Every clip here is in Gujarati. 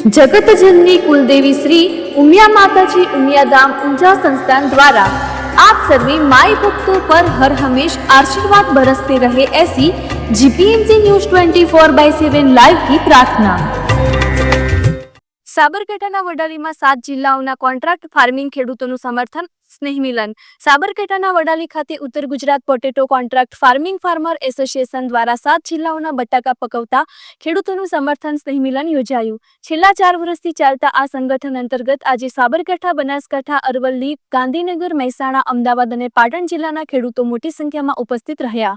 જગતજનની કુલદેવી શ્રી ઉમિયા માતાજી ઉમિયાધામ ઊંઝા સંસ્થાન દ્વારા આપ સર્વે માય ભક્તો પર હર હંમેશ આશીર્વાદ બરસતે રહે એસી GPMC news twenty four by seven live કી પ્રાર્થના. સાબરકાંઠાના વડાલીમાં સાત જિલ્લાઓના કોન્ટ્રાક્ટ ફાર્મિંગ ખેડૂતોનું સમર્થન સ્નેહ મિલન સાબરકાંઠાના વડાલી ખાતે ઉત્તર Gujarat potato contract farming farmer association દ્વારા સાત જિલ્લાઓના બટાકા પકવતા ખેડૂતોનું સમર્થન સ્નેહ યોજાયું. છેલ્લા ચાર વર્ષથી ચાલતા આ સંગઠન અંતર્ગત આજે સાબરકાંઠા, બનાસકાંઠા, અરવલ્લી, ગાંધીનગર, મહેસાણા, અમદાવાદ અને પાટણ જિલ્લાના ખેડૂતો મોટી સંખ્યામાં ઉપસ્થિત રહ્યા.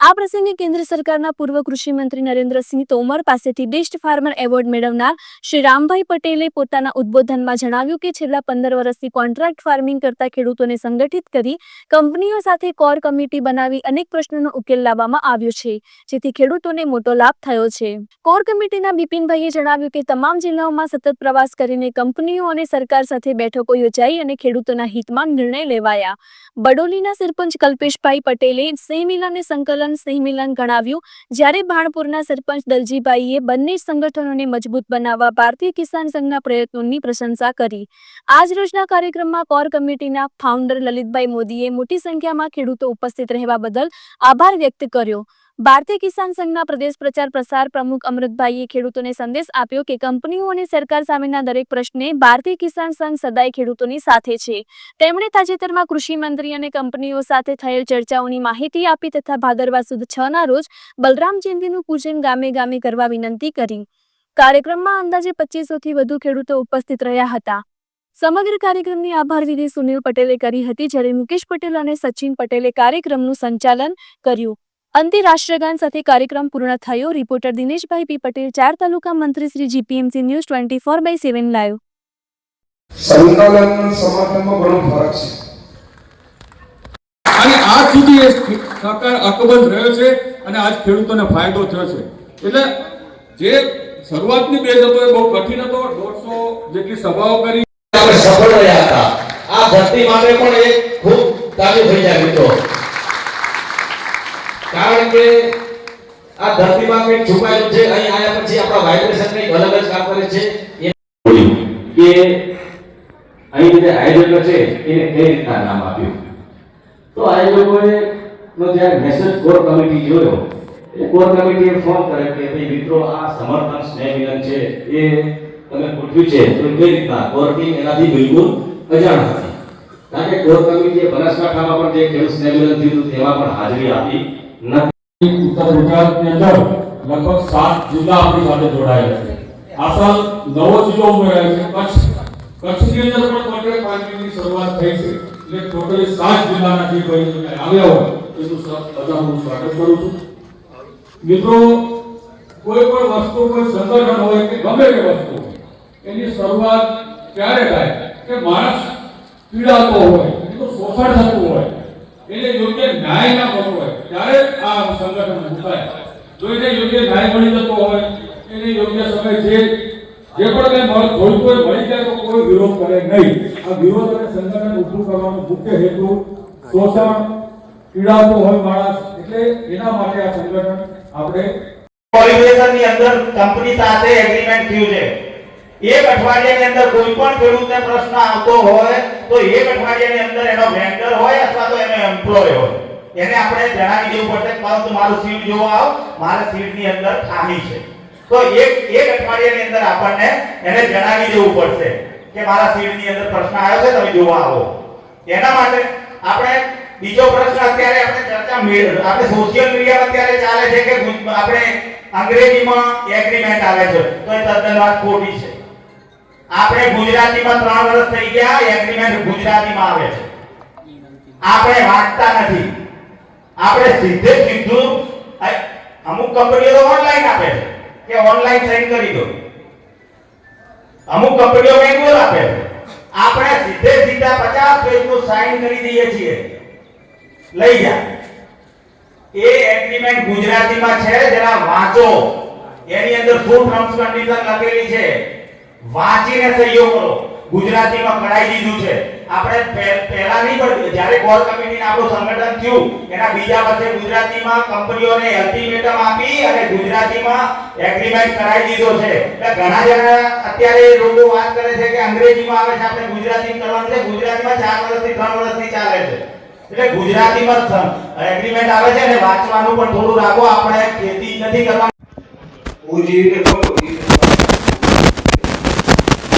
આ પ્રસંગે કેન્દ્ર સરકારના પૂર્વ કૃષિમંત્રી નરેન્દ્રસિંહ તોમર પાસેથી બેસ્ટ ફાર્મર એવોર્ડ મેળવનાર શ્રી રામભાઈ પટેલે પોતાના ઉદબોધનમાં જણાવ્યું કે છેલ્લા પંદર વર્ષથી કોન્ટ્રાક્ટ ફાર્મિંગ કરતા ખેડૂતોને સંગઠિત કરી કંપનીઓ સાથે કોર કમિટી બનાવી અનેક પ્રશ્નોનો ઉકેલ લાવવામાં આવ્યો છે, જેથી ખેડૂતોને મોટો લાભ થયો છે. કોર કમિટીના બિપિનભાઈએ જણાવ્યું કે તમામ જિલ્લાઓમાં સતત પ્રવાસ કરીને કંપનીઓ અને સરકાર સાથે બેઠકો યોજાઈ અને ખેડૂતોના હિતમાં નિર્ણય લેવાયા. બડોલીના સરપંચ કલ્પેશભાઈ પટેલે સ્નેહ મિલનને સંકલન સ્નેહ મિલન ગણાવ્યું. જ્યારે ભાણપુરના સરપંચ દલજીભાઈએ બંને સંગઠનોને મજબૂત બનાવવા ભારતીય કિસાન સંઘના પ્રયત્નોની પ્રશંસા કરી. આજ રોજના કાર્યક્રમમાં કોર કમિટીના ફાઉન્ડર લલિતભાઈ મોદીએ મોટી સંખ્યામાં ખેડૂતો ઉપસ્થિત રહેવા બદલ આભાર વ્યક્ત કર્યો. ભારતીય કિસાન સંઘના પ્રદેશ પ્રચાર પ્રસાર પ્રમુખ અમૃતભાઈએ ખેડૂતોને સંદેશ આપ્યો કે કંપનીઓ અને સરકાર સામેના દરેક પ્રશ્ને ભારતીય કિસાન સંઘ સદાય ખેડૂતોની સાથે છે. તેમણે તાજેતરમાં કૃષિ મંત્રી અને કંપનીઓ સાથે થયેલ ચર્ચાઓની માહિતી આપી તથા ભાદરવા સુદ છ ના રોજ બલરામ જયંતિનું પૂજન ગામે ગામે કરવા વિનંતી કરી. કાર્યક્રમમાં અંદાજે પચીસોથી વધુ ખેડૂતો ઉપસ્થિત રહ્યા હતા. સમગ્ર કાર્યક્રમની આભાર વિધિ સુનિલ પટેલે કરી હતી, જ્યારે મુકેશ પટેલ અને સચિન પટેલે કાર્યક્રમનું સંચાલન કર્યું. અંતે રાષ્ટ્રગાન સાથે કાર્યક્રમ પૂર્ણ થયો. રિપોર્ટર દિનેશભાઈ પી પટેલ ચાર તાલુકા મંત્રી Shri GPMC news twenty four by seven live. સંકલન સમર્થનમાં ઘણો ફરક છે. અને આજ સુધી એ સહકાર અકબંધ રહ્યો છે અને આજ ખેડૂતોને ફાયદો થયો છે. એટલે જે શરૂઆતની બેઝ હતો એ બહુ કઠિન હતો દોઢસો જેટલી સભાઓ કરી. સફળ રહ્યા હતા. આ ધરતી માટે પણ એક ખૂબ તાજું થઈ જાય મિત્રો. કારણ કે આ ધરતીમાં કંઈક છુપાયેલું છે, અહીં આયા પછી આપણા વાઇબ્રેશન કંઈક અલગ જ કામ કરે છે. કે અહીં જે આયોજકો છે, એને કઈ રીતના નામ આપ્યું? તો આયોજકોએ નો જ્યારે મેસેજ કોર કમિટી જોયો, એટલે કોર કમિટીએ ફોન કરે કે ભાઈ મિત્રો, આ સમર્થન સ્નેહ મિલન છે, એ તમે પૂછ્યું છે, તો કઈ રીતના? કોર ટીમ એનાથી બિલકુલ અજાણ હતી કારણ કે કોર કમિટીએ બનાસકાંઠામાં પણ જે ખેડૂત સ્નેહ મિલન થયું તેમાં પણ હાજરી આપી. નથી ઉત્તર ગુજરાતની અંદર લગભગ સાત જિલ્લા આપણી સાથે જોડાયેલા છે આ સાલ નવો જિલ્લો ઉમેરાયો છે કચ્છ કચ્છની અંદર પણ કોન્ટ્રાક્ટ ફાર્મિંગની શરૂઆત થઈ છે એટલે ટોટલી સાત જિલ્લાના જે ભાઈ અહીંયા આવ્યા હોય એનું સ- બધાનું હું સ્વાગત કરું છું। મિત્રો કોઈ પણ વસ્તુ કોઈ સંગઠન હોય કે ગમે તે વસ્તુ હોય, એની શરૂઆત ક્યારે થાય કે માણસ પીડાતો હોય એનું શોષણ થતું હોય એને યોગ્ય ન્યાય ના મળતો હોય ત્યારે આ સંગઠન મુકાય જો એને યોગ્ય ન્યાય મળી જતો હોય, એને યોગ્ય સમય જે જે પણ કઈ થોડું કોઈ મળી જાય તો કોઈ વિરોધ કરે નહીં. આ વિરોધ અને સંગઠન ઉભું કરવાનો મુખ્ય હેતુ શોષણ, પીડાતો હોય માણસ, એટલે એના માટે આ સંગઠન આપણે કોર્પોરેશનની અંદર કંપની સાથે એગ્રીમેન્ટ થયું છે. એક અઠવાડિયાની અંદર કોઈ પણ ખેડૂતને પ્રશ્ન આવતો હોય, તો એક અઠવાડિયાની અંદર એનો વેન્ડર હોય અથવા તો એનો એમ્પ્લોય હોય. એને આપણે જણાવી દેવું પડશે પરંતુ મારું સીટ જોવો આવ, મારા સીટની અંદર ખામી છે. તો એક એક અઠવાડિયાની અંદર આપણને એને જણાવી દેવું પડશે કે મારા સીટની અંદર પ્રશ્ન આવ્યો છે, તમે જોવા આવો. એના માટે આપણે બીજો પ્રશ્ન અત્યારે આપણે ચર્ચા આપણે સોશિયલ મીડિયા અત્યારે ચાલે છે કે આપણે અંગ્રેજીમાં એગ્રીમેન્ટ આવે છે, તો એ તદ્દન વાત ખોટી છે. આપણે ગુજરાતીમાં ત્રણ વર્ષ થઈ ગયા એગ્રીમેન્ટ ગુજરાતીમાં આવે છે. આપણે વાંચતા નથી. આપણે સીધે સીધું અમુક કંપનીઓ તો ઓનલાઈન આપે છે. કે ઓનલાઈન સાઈન કરી દો. અમુક કંપનીઓ મેન્યુઅલ આપે છે. આપણે સીધે સીધા 50 પેજનું સાઈન કરી દઈએ છીએ. લઈ જા. એ એગ્રીમેન્ટ ગુજરાતીમાં છે, જરા વાંચો. એની અંદર શું ટર્મ્સ કન્ડિશન લખેલી છે? વાંચીને સહીઓ કરો. ગુજરાતીમાં કઢાઈ દીધું છે. આપણે પહેલા નહીં પણ જ્યારે કોર કમિટીને આપણું સંગઠન થયું, એના બીજા વર્ષે ગુજરાતીમાં કંપનીઓને અલ્ટિમેટમ આપી અને ગુજરાતીમાં એગ્રીમેન્ટ કરાવી દીધો છે. એટલે ઘણા જણા અત્યારે લોકો વાત કરે છે કે અંગ્રેજીમાં આવે છે, આપણે ગુજરાતી કરવાનું છે. ગુજરાતીમાં ચાર વર્ષથી, ત્રણ વર્ષથી ચાલે છે. એટલે ગુજરાતીમાં એગ્રીમેન્ટ આવે છે અને વાંચવાનું પણ થોડું રાખો. આપણે ખેતી નથી કરવાનું એ રીતે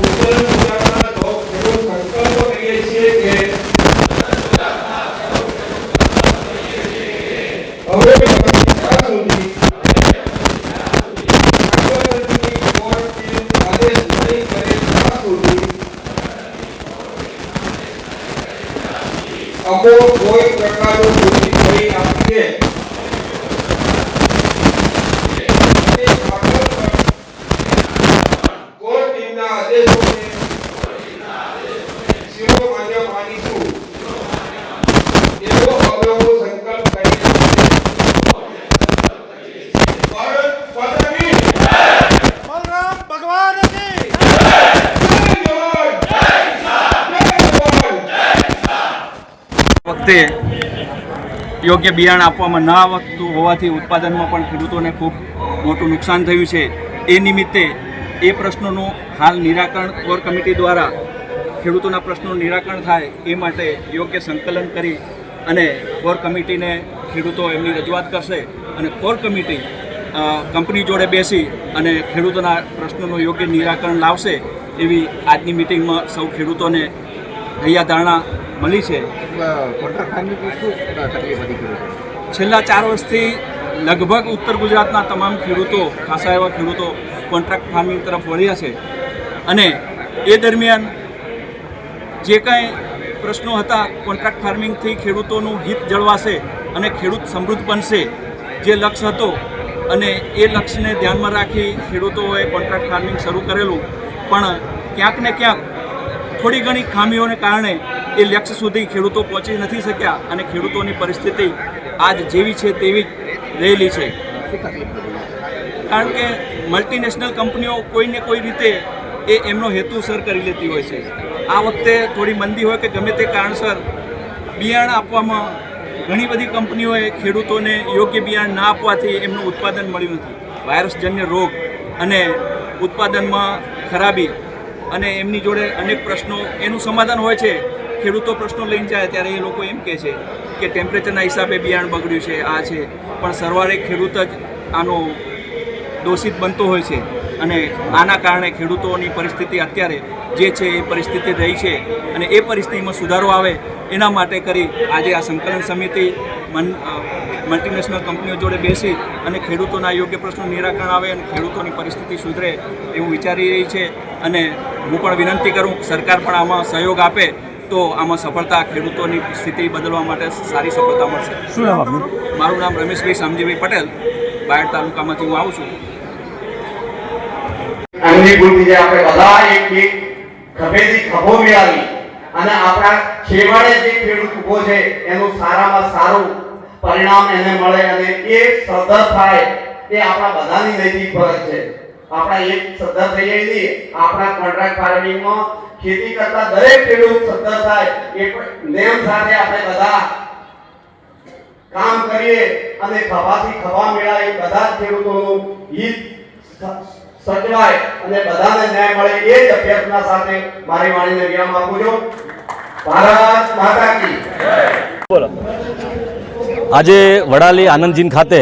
ઉત્તર ગુજરાતના સૌ ખેડૂત સંકલ્પ કરીએ છીએ કે હવે ત્યાં સુધી આંદોલનની કોર્ટે આદેશ નહીં કરે ત્યાં સુધી અમો કોઈ પ્રકારનું પૂરી કરી હું સંકલ્પ કરી ભારત માતાની બલરામ ભગવાન કી જય જવાન જય જવાન વખતે યોગ્ય બિયારણ આપવામાં ન આવતું હોવાથી ઉત્પાદનમાં પણ ખેડૂતોને ખૂબ મોટું નુકસાન થયું છે. એ નિમિત્તે એ પ્રશ્નોનું હાલ નિરાકરણ કોર કમિટી દ્વારા ખેડૂતોના પ્રશ્નોનું નિરાકરણ થાય એ માટે યોગ્ય સંકલન કરી અને કોર કમિટીને ખેડૂતો એમની રજૂઆત કરશે અને કોર કમિટી કંપની જોડે બેસી અને ખેડૂતોના પ્રશ્નોનું યોગ્ય નિરાકરણ લાવશે એવી આજની મિટિંગમાં સૌ ખેડૂતોને હૈયા ધારણા મળી છે. છેલ્લા ચાર વર્ષથી લગભગ ઉત્તર ગુજરાતના તમામ ખેડૂતો ખાસા એવા ખેડૂતો કોન્ટ્રાક્ટ ફાર્મિંગ તરફ વળ્યા છે. અને એ દરમિયાન જે કાંઈ પ્રશ્નો હતા કોન્ટ્રાક્ટ ફાર્મિંગથી ખેડૂતોનું હિત જળવાશે અને ખેડૂત સમૃદ્ધ બનશે જે લક્ષ્ય હતો અને એ લક્ષ્યને ધ્યાનમાં રાખી ખેડૂતોએ કોન્ટ્રાક્ટ ફાર્મિંગ શરૂ કરેલું. પણ ક્યાંક ને ક્યાંક થોડી ઘણી ખામીઓને કારણે એ લક્ષ્ય સુધી ખેડૂતો પહોંચી નથી શક્યા અને ખેડૂતોની પરિસ્થિતિ આજ જેવી છે તેવી જ રહેલી છે. કારણ કે મલ્ટીનેશનલ કંપનીઓ કોઈને કોઈ રીતે એ એમનો હેતુ સર કરી લેતી હોય છે. આ વખતે થોડી મંદી હોય કે ગમે તે કારણસર બિયારણ આપવામાં ઘણી બધી કંપનીઓએ ખેડૂતોને યોગ્ય બિયારણ ના આપવાથી એમનું ઉત્પાદન મળ્યું નથી. વાયરસજન્ય રોગ અને ઉત્પાદનમાં ખરાબી અને એમની જોડે અનેક પ્રશ્નો એનું સમાધાન હોય છે. ખેડૂતો પ્રશ્નો લઈને જાય ત્યારે એ લોકો એમ કહે છે કે ટેમ્પરેચરના હિસાબે બિયારણ બગડ્યું છે, આ છે. પણ સરવારે ખેડૂત જ આનો દોષિત બનતો હોય છે અને આના કારણે ખેડૂતોની પરિસ્થિતિ અત્યારે જે છે એ પરિસ્થિતિ રહી છે અને એ પરિસ્થિતિમાં સુધારો આવે એના માટે કરી આજે આ સંકલન સમિતિ મલ્ટીનેશનલ કંપનીઓ જોડે બેસી અને ખેડૂતોના યોગ્ય પ્રશ્નો નિરાકરણ આવે અને ખેડૂતોની પરિસ્થિતિ સુધરે એવું વિચારી રહી છે. અને હું પણ વિનંતી કરું, સરકાર પણ આમાં સહયોગ આપે તો આમાં સફળતા ખેડૂતોની સ્થિતિ બદલવા માટે સારી સફળતા મળશે. શું નામ આપનું? મારું નામ રમેશભાઈ શામજીભાઈ પટેલ. બાયડ તાલુકામાંથી હું આવું છું. આમની ભૂલથી જે આપણે બધા એક એક ખભેથી ખભો મિલાવી અને આપણા છેવાડે જે ખેડૂત ઊભો છે એનું સારામાં સારું પરિણામ એને મળે અને એ સદર થાય એ આપણા બધાની નૈતિક ફરજ છે. આપણા એક સદ્ધર થઈ જાય નહીં આપણા કોન્ટ્રાક્ટ ફાર્મિંગમાં ખેતી કરતા દરેક ખેડૂત સદ્ધર થાય. એ નેમ સાથે આપણે બધા કામ કરીએ અને ખભાથી ખભા મેળાય બધા ખેડૂતોનું હિત સચવાય અને બધાને ન્યાય મળે એ જ અભ્યર્થના સાથે મારી વાણીને વિરામ આપું છું. ભારત માતા કી આજે વડાલી આનંદજીન ખાતે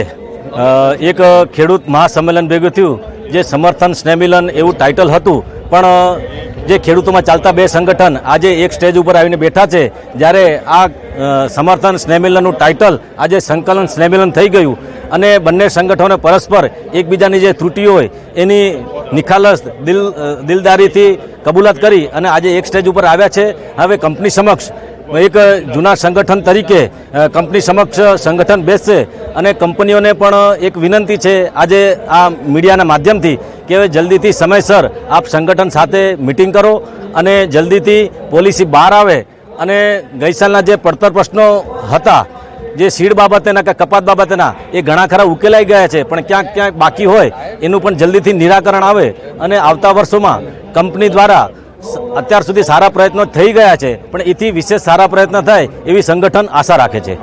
એક ખેડૂત મહાસંમેલન ભેગું થયું. જે સમર્થન સ્નેમિલન એવું ટાઇટલ હતું, પણ જે ખેડૂતોમાં ચાલતા બે સંગઠન આજે એક સ્ટેજ ઉપર આવીને બેઠા છે, જ્યારે આ સમર્થન સ્નેમિલનનું ટાઇટલ આજે સંકલન સ્નેમિલન થઈ ગયું. અને બંને સંગઠનો પરસ્પર એકબીજાની જે ત્રુટિઓ હોય, એની નિખાલસ દિલ દિલદારીથી કબૂલાત કરી અને આજે એક સ્ટેજ ઉપર આવ્યા છે. હવે કંપની સમક્ષ એક જૂના સંગઠન તરીકે કંપની સમક્ષ સંગઠન બેસશે અને કંપનીઓને પણ એક વિનંતી છે, આજે આ મીડિયાના માધ્યમથી કે જલ્દીથી સમયસર આપ સંગઠન સાથે મિટિંગ કરો અને જલ્દીથી પોલિસી બહાર આવે અને ગઈ સાલના જે પડતર પ્રશ્નો હતા, જે સીડ બાબતેના કે કપાત બાબતેના, એ ઘણા ખરા ઉકેલાઈ ગયા છે, પણ ક્યાંક ક્યાંક બાકી હોય, એનું પણ જલ્દીથી નિરાકરણ આવે અને આવતા વર્ષોમાં કંપની દ્વારા અત્યાર સુધી સારા પ્રયત્નો થઈ ગયા છે, પણ એથી વિશેષ સારા પ્રયત્ન થાય એવી સંગઠન આશા રાખે છે.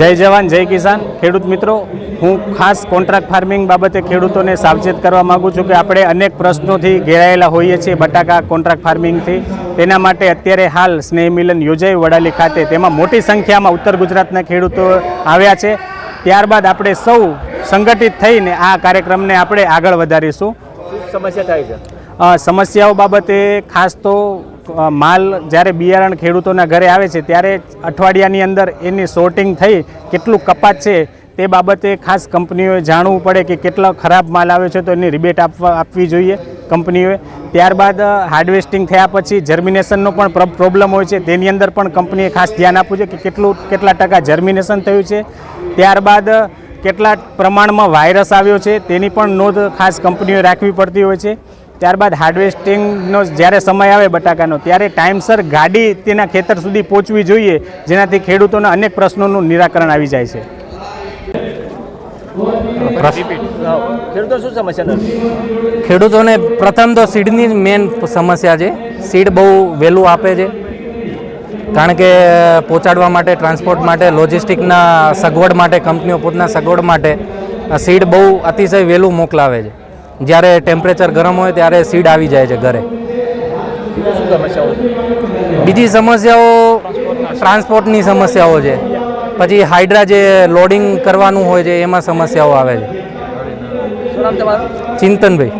જય જવાન, જય કિસાન. ખેડૂત મિત્રો, હું ખાસ કોન્ટ્રાક્ટ ફાર્મિંગ બાબતે ખેડૂતોને સાવચેત કરવા માગું છું કે આપણે અનેક પ્રશ્નોથી ઘેરાયેલા હોઈએ છીએ બટાકા કોન્ટ્રાક્ટ ફાર્મિંગથી. તેના માટે અત્યારે હાલ સ્નેહ મિલન યોજાયું વડાલી ખાતે. તેમાં મોટી સંખ્યામાં ઉત્તર ગુજરાતના ખેડૂતો આવ્યા છે. ત્યારબાદ આપણે સૌ સંગઠિત થઈને આ કાર્યક્રમને આપણે આગળ વધારીશું. સમસ્યા થાય છે? સમસ્યાઓ બાબતે ખાસ તો માલ જ્યારે બિયારણ ખેડૂતોના ઘરે આવે છે ત્યારે અઠવાડિયાની અંદર એની સોર્ટિંગ થઈ કેટલું કપાત છે તે બાબતે ખાસ કંપનીઓએ જાણવું પડે કે કેટલો ખરાબ માલ આવે છે તો એની રિબેટ આપવા આપવી જોઈએ કંપનીઓએ. ત્યારબાદ હાર્ડવેસ્ટિંગ થયા પછી જર્મિનેશનનો પણ પ્રો- પ્રોબ્લેમ હોય છે તેની અંદર પણ કંપનીએ ખાસ ધ્યાન આપવું જોઈએ કે કેટલું કેટલા ટકા જર્મિનેશન થયું છે. ત્યારબાદ કેટલા પ્રમાણમાં વાયરસ આવ્યો છે તેની પણ નોંધ ખાસ કંપનીઓ રાખવી પડતી હોય છે. ત્યારબાદ હાર્વેસ્ટિંગનો જ્યારે સમય આવે બટાકાનો ત્યારે ટાઈમસર ગાડી તેના ખેતર સુધી પહોંચવી જોઈએ જેનાથી ખેડૂતોના અનેક પ્રશ્નોનું નિરાકરણ આવી જાય છે. ખેડૂતો શું સમસ્યા ખેડૂતોને પ્રથમ તો સીડની જ મેન સમસ્યા છે. સીડ બહુ વહેલું આપે છે. કારણ કે પહોંચાડવા માટે ટ્રાન્સપોર્ટ માટે લોજિસ્ટિકના સગવડ માટે કંપનીઓ પોતાના સગવડ માટે સીડ બહુ અતિશય વહેલું મોકલાવે છે. જ્યારે ટેમ્પરેચર ગરમ હોય ત્યારે સીડ આવી જાય છે ઘરે. બીજી સમસ્યાઓ ટ્રાન્સપોર્ટની સમસ્યાઓ છે. પછી હાઇડ્રા જે લોડિંગ કરવાનું હોય છે એમાં સમસ્યાઓ આવે છે. ચિંતનભાઈ.